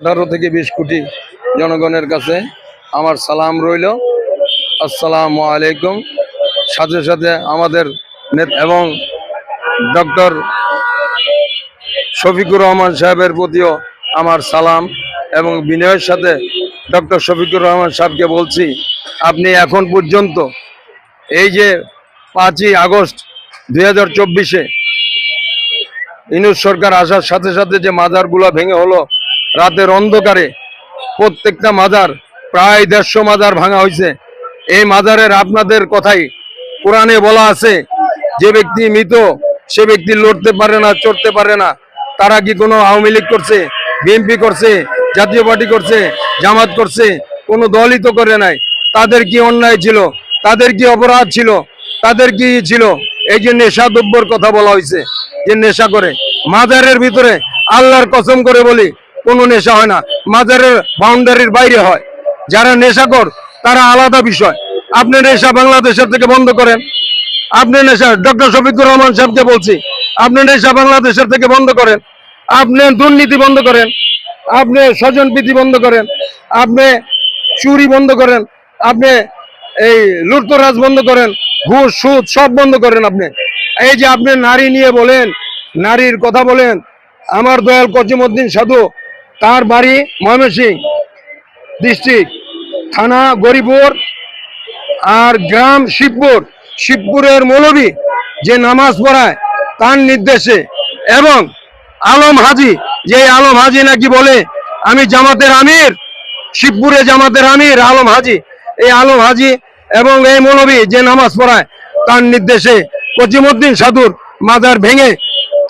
আঠারো থেকে বিশ কোটি জনগণের কাছে আমার সালাম রইল। আসসালামু আলাইকুম। সাথে সাথে আমাদের এবং ডক্টর শফিকুর রহমান সাহেবের প্রতিও আমার সালাম এবং বিনয়ের সাথে ডক্টর শফিকুর রহমান সাহেবকে বলছি, আপনি এখন পর্যন্ত এই যে পাঁচই আগস্ট দুই হাজার চব্বিশে ইনুজ সরকার আসার সাথে সাথে যে মাজারগুলো ভেঙে হলো রাতের অন্ধকারে প্রত্যেকটা মাজার, প্রায় দেড়শো মাজার ভাঙা হয়েছে। এই মাজারের আপনাদের কথাই কোরআনে বলা আছে, যে ব্যক্তি মৃত, সে ব্যক্তি লড়তে পারে না, চড়তে পারে না। তারা কি কোনো আওয়ামী লীগ করছে, বিএনপি করছে, জাতীয় পার্টি করছে, জামাত করছে, কোনো দলই তো করে নাই। তাদের কি অন্যায় ছিল? তাদের কি অপরাধ ছিল? তাদের কি ছিল? এই যে নেশা দ্রব্যর কথা বলা হয়েছে, যে নেশা করে। মাজারের ভিতরে আল্লাহর কসম করে বলি কোনো নেশা হয় না। মাজারের বাউন্ডারির বাইরে হয়। যারা নেশাকর তারা আলাদা বিষয়। আপনি নেশা বাংলাদেশের থেকে বন্ধ করেন। আপনি নেশা, ডক্টর শফিকুর রহমান সাহেবকে বলছি, আপনি নেশা বাংলাদেশের থেকে বন্ধ করেন। আপনি দুর্নীতি বন্ধ করেন। আপনি স্বজন বন্ধ করেন। আপনি চুরি বন্ধ করেন। আপনি এই লুটতরাজ বন্ধ করেন। ঘুষ, সুদ সব বন্ধ করেন আপনি। এই যে আপনি নারী নিয়ে বলেন, নারীর কথা বলেন, আমার দয়াল কচিমুদ্দিন সাধু তার বাড়ি ময়মনসিং ডিস্ট্রিক্ট। থানা গরিপুর আর গ্রাম শিবপুর। শিবপুরের মৌলবী যে নামাজ পড়ায় তার নির্দেশে এবং আলম হাজি, যে আলম হাজি নাকি বলে, আমি জামাতের আমির, শিবপুরে জামাতের আমির আলম হাজি, এই আলম হাজি এবং এই মৌলবী যে নামাজ পড়ায় তার নির্দেশে কচিমুদ্দিন সাধুর মাজার ভেঙে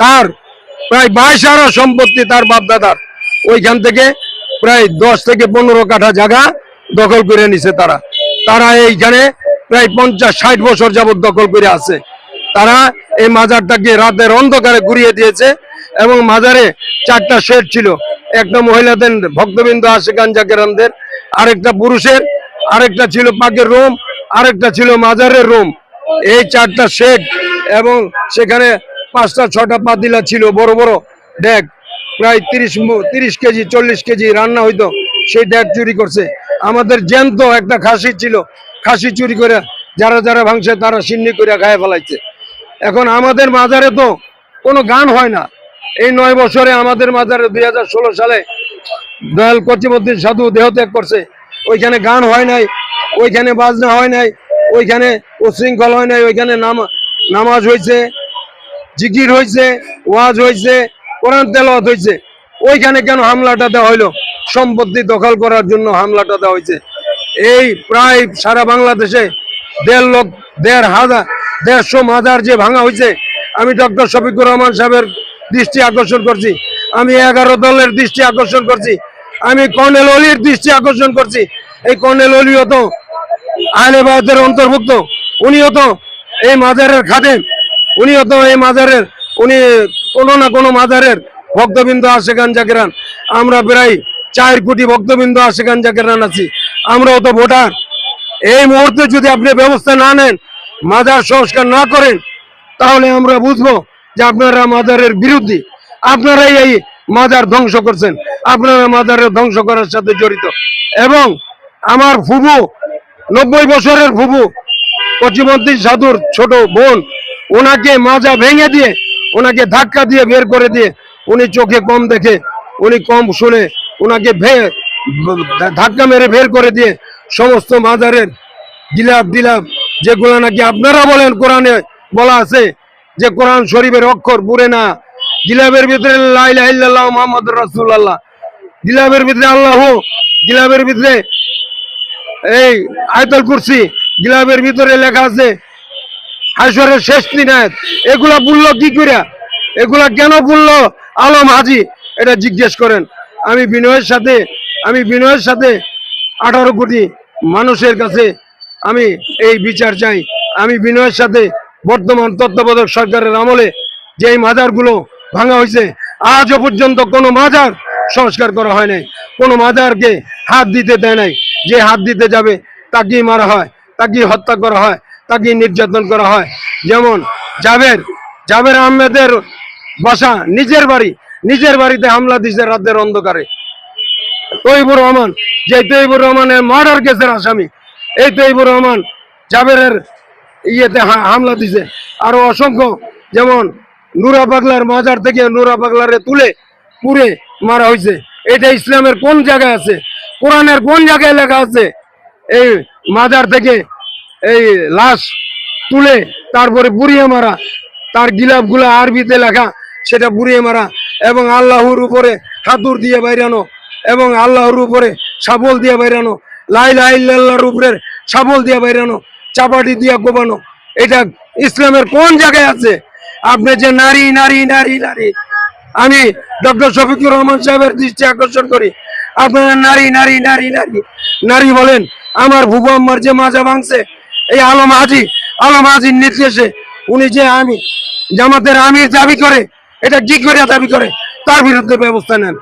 তার প্রায় বাইশ হারা সম্পত্তি তার বাপদাদার ওইখান থেকে প্রায় দশ থেকে পনেরো কাঠা জায়গা দখল করে নিছে তারা। তারা এইখানে প্রায় পঞ্চাশ, ষাট বছর যাবত দখল করে আছে। তারা এই মাজারটাকে রাতের অন্ধকারে ঘুরিয়ে দিয়েছে এবং মাজারে চারটা শেড ছিল। একটা মহিলাদের ভক্তবিন্দু আশেকান জাকেরানদের, আরেকটা পুরুষের, আরেকটা ছিল পাকের রুম, আরেকটা ছিল মাজারের রুম। এই চারটা শেড এবং সেখানে পাঁচটা, ছটা পাতিলা ছিল, বড় বড় ডেক। প্রায় তিরিশ তিরিশ কেজি, চল্লিশ কেজি রান্না হইতো, সেই ডেক চুরি করছে। আমাদের জ্যান্ত একটা খাসি ছিল, খাসি চুরি করে যারা যারা ভাঙছে তারা সিন্নি করে গায়ে ফেলাইছে। এখন আমাদের মাজারে তো কোনো গান হয় না। এই নয় বছরে আমাদের মাজারে দুই হাজার ষোলো সালে দয়াল কচিমুদ্দিন সাধু দেহত্যাগ করছে। ওইখানে গান হয় নাই, ওইখানে বাজনা হয় নাই, ওইখানে উশৃঙ্খল হয় নাই, ওইখানে নাম, নামাজ হয়েছে জিকির হয়েছে ওয়াজ হয়েছে কোরআন তেলাওয়াত হয়েছে ওইখানে কেন হামলাটা দেওয়া হইল? সম্পত্তি দখল করার জন্য হামলাটা দেওয়া হয়েছে এই প্রায় সারা বাংলাদেশে দেড় লোক দেড় হাজার, দেড়শো মাজার যে ভাঙা হয়েছে আমি ডক্টর শফিকুর রহমান সাহেবের দৃষ্টি আকর্ষণ করছি, আমি এগারো দলের দৃষ্টি আকর্ষণ করছি, আমি কর্নেল অলির দৃষ্টি আকর্ষণ করছি। এই কর্নেল অলিও তো আহলেবাদের অন্তর্ভুক্ত, উনিও তো এই মাজারের খাদেন উনিও তো এই মাজারের উনি কোনো না কোনো মাজারের ভক্তবিন্দু আশেখান জাকেরান আমরা প্রায় চার কোটি ভক্তবৃন্দ আশেখান জাকেরান আছি। আমরাও তো ভোটার। এই মুহূর্তে যদি আপনি ব্যবস্থা না নেন, মাজার সংস্কার না করেন, তাহলে আমরা বুঝব যে আপনারা মাজারের বিরুদ্ধে, আপনারাই এই মাজার ধ্বংস করছেন। আপনারা মাজারের ধ্বংস করার সাথে জড়িত। এবং আমার ফুবু নব্বই বছরের ফুবু পশ্চিমবঙ্গী সাধুর ছোট বোন, ওনাকে মাজা ভেঙে দিয়ে ওনাকে ধাক্কা দিয়ে বের করে দিয়ে উনি চোখে কম দেখে, উনি কম শুনে ওনাকে ধাক্কা মেরে বের করে দিয়ে সমস্ত মাজারের গিলাপ দিলাপ যেগুলো নাকি আপনারা বলেন কোরআনে বলা আছে, যে কোরআন শরীফের অক্ষর পুরে না। গিলাপের ভিতরে লাইল্লাহ মোহাম্মদ রাসুল্লাহ গিলাপের ভিতরে আল্লাহ গিলাপের ভিতরে এই আয়তল কুরসি গিলাপের ভিতরে লেখা আছে হাসরের শেষ দিনায়ত এগুলা বলল কি করে এগুলা কেন বলল? আলম হাজি, এটা জিজ্ঞেস করেন। আমি বিনয়ের সাথে, আমি বিনয়ের সাথে আঠারো কোটি মানুষের কাছে আমি এই বিচার চাই। আমি বিনয়ের সাথে বর্তমান তত্ত্বাবধায়ক সরকারের আমলে যে এই মাজারগুলো ভাঙা হয়েছে, আজও পর্যন্ত কোনো মাজার সংস্কার করা হয় নাই। কোনো মাজারকে হাত দিতে দেয় নাই। যে হাত দিতে যাবে, তাকেই মারা হয়, তাকেই হত্যা করা হয়। তাকেই নির্যাতন করা হয়। যেমন জাবের জাবের আহমেদের বাসা নিজের বাড়ি, নিজের বাড়িতে হামলা দিছে রাতের অন্ধকারে। তৈবুর রহমান, যে তৈবুর রহমানের মার্ডার কেসের আসামি, এই তৈবুর রহমান জাবেরের ইয়েতে হামলা দিছে আরও অসংখ্য, যেমন নুরা পাগলার মাজার থেকে নুরা পাগলারে তুলে পুড়ে মারা হয়েছে। এটা ইসলামের কোন জায়গায় আছে? কোরআনের কোন জায়গায় লেখা আছে? এই মাজার থেকে এই লাশ তুলে তারপরে বুড়িয়ে মারা, তার গিলাপগুলা আরবিতে লেখা, সেটা বুড়িয়ে মারা এবং আল্লাহর উপরে হাতুর দিয়ে বাইরানো এবং আল্লাহর উপরে সাবল দিয়ে বাইরানো, লাই লাইল্লাহর উপরে সাবল দিয়ে বাইরানো, চাপাটি দিয়ে গোবানো এটা ইসলামের কোন জায়গায় আছে? আপনি যে নারী নারী নারী নারী, আমি ডক্টর শফিকুর রহমান সাহেবের দৃষ্টি আকর্ষণ করি। আপনারা নারী নারী নারী নারী নারী বলেন, আমার ভুবু আম্মার যে মাজা ভাঙছে এই আলম হাজি, আলম হাজির নির্দেশে উনি যে আমি জামাতের আমির দাবি করে, এটা কি করে দাবি করে, তার বিরুদ্ধে ব্যবস্থা নেন।